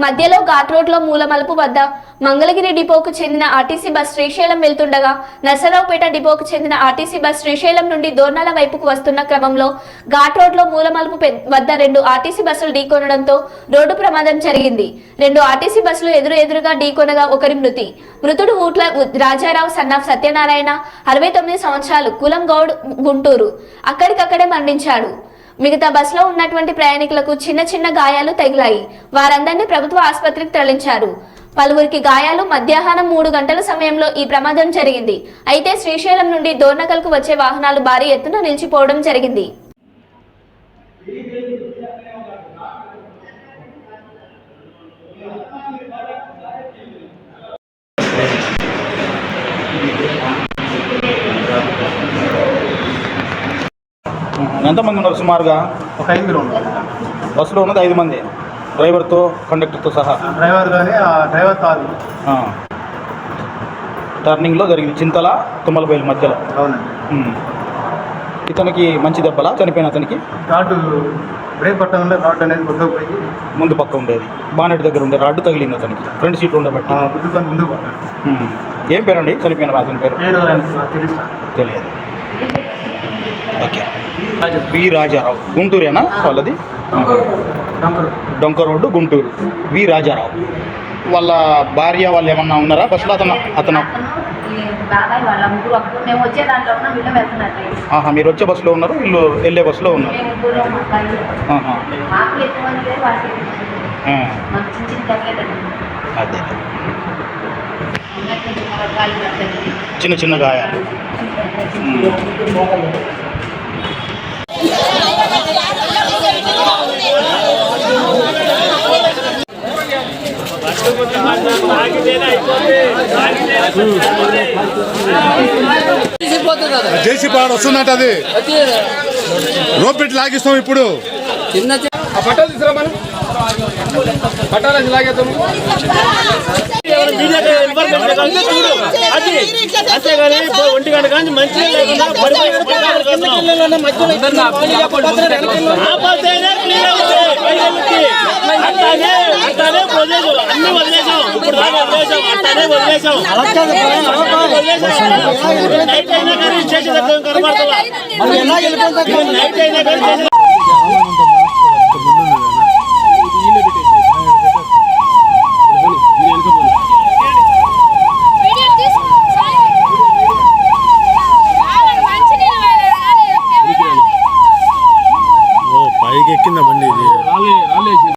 మధ్యలో ఘాట్ రోడ్లో మూలమలుపు వద్ద మంగళగిరి డిపోకు చెందిన ఆర్టీసీ బస్ శ్రీశైలం వెళ్తుండగా నరసరావుపేట డిపోకు చెందిన ఆర్టీసీ బస్ శ్రీశైలం నుండి దోర్నాల వైపుకు వస్తున్న క్రమంలో ఘాట్ రోడ్లో మూలమలుపు వద్ద రెండు ఆర్టీసీ బస్సులు ఢీకొనడంతో రోడ్డు ప్రమాదం జరిగింది. రెండు ఆర్టీసీ బస్సులు ఎదురు ఎదురుగా ఢీకొనగా ఒకరి మృతి. మృతుడు ఊట్ల రాజారావు సన్నాఫ్ సత్యనారాయణ అరవై తొమ్మిది సంవత్సరాలు కులం గౌడ్ గుంటూరు. అక్కడికక్కడే మరణించాడు. మిగతా బస్సులో ఉన్నటువంటి ప్రయాణికులకు చిన్న చిన్న గాయాలు తగిలాయి. వారందరినీ ప్రభుత్వ ఆసుపత్రికి తరలించారు. పలువురికి గాయాలు మధ్యాహ్నం మూడు గంటల సమయంలో ఈ ప్రమాదం జరిగింది. అయితే శ్రీశైలం నుండి దోర్నకల్కు వచ్చే వాహనాలు భారీ ఎత్తున నిలిచిపోవడం జరిగింది. ఎంతమంది ఉన్నారు సుమారుగా? ఒక ఐదుగురు ఉన్నారు. బస్సులో ఉన్నది ఐదు మంది. డ్రైవర్తో కండక్టర్తో సహా? డ్రైవర్ కానీ ఆ డ్రైవర్ కాదు. టర్నింగ్లో జరిగింది. చింతల తుమ్మలబయలు మధ్యలో. అవునండి. ఇతనికి మంచి దెబ్బలా? చనిపోయిన అతనికి? రాడ్డు బ్రేక్ పట్టడం వల్ల రాడ్ అనేది పోయి ముందు పక్క ఉండేది. బానెట్ దగ్గర ఉండే రాడ్డు తగిలింది అతనికి. ఫ్రంట్ సీట్ ఉండబట్టి. ముందుకు ఉమ్. ఏం పేరండి? చనిపోయిన అతని పేరు? తెలియదు. ఓకే. వి రాజారావు గుంటూరేనా వాళ్ళది? డొంక రోడ్డు గుంటూరు. వి రాజారావు. వాళ్ళ భార్య వాళ్ళు ఏమన్నా ఉన్నారా? బస్సులో అతను అతను ఆహా మీరు వచ్చే బస్సులో ఉన్నారు వీళ్ళు వెళ్ళే బస్సులో ఉన్నారు. అదే. చిన్న చిన్న గాయాలు ఆహా. మాకు ఎక్కువ మంది లేదు వాళ్ళకి ఎక్కువ మంది లేదు. ఆ, మాకు చిన్న చిన్న తగ్గలేదు అదే చిన్న చిన్న గాయాలు జేసీ పాడు వస్తుందంట అది రోప్ పెట్టి లాగిస్తాం ఇప్పుడు పట్టాలు తీసుకురా మనం పట్టాలు అది లాగేద్దాము ఒంటి గంట కానీ మంచిగా లేకుండా. అట్లానే అట్లానే ఇప్పుడు దాకా వదిలేసాం అట్లానే వదిలేసాం నైట్ అయినా కానీ చేసేటట్టు కనబడతా నైట్ అయినా కానీ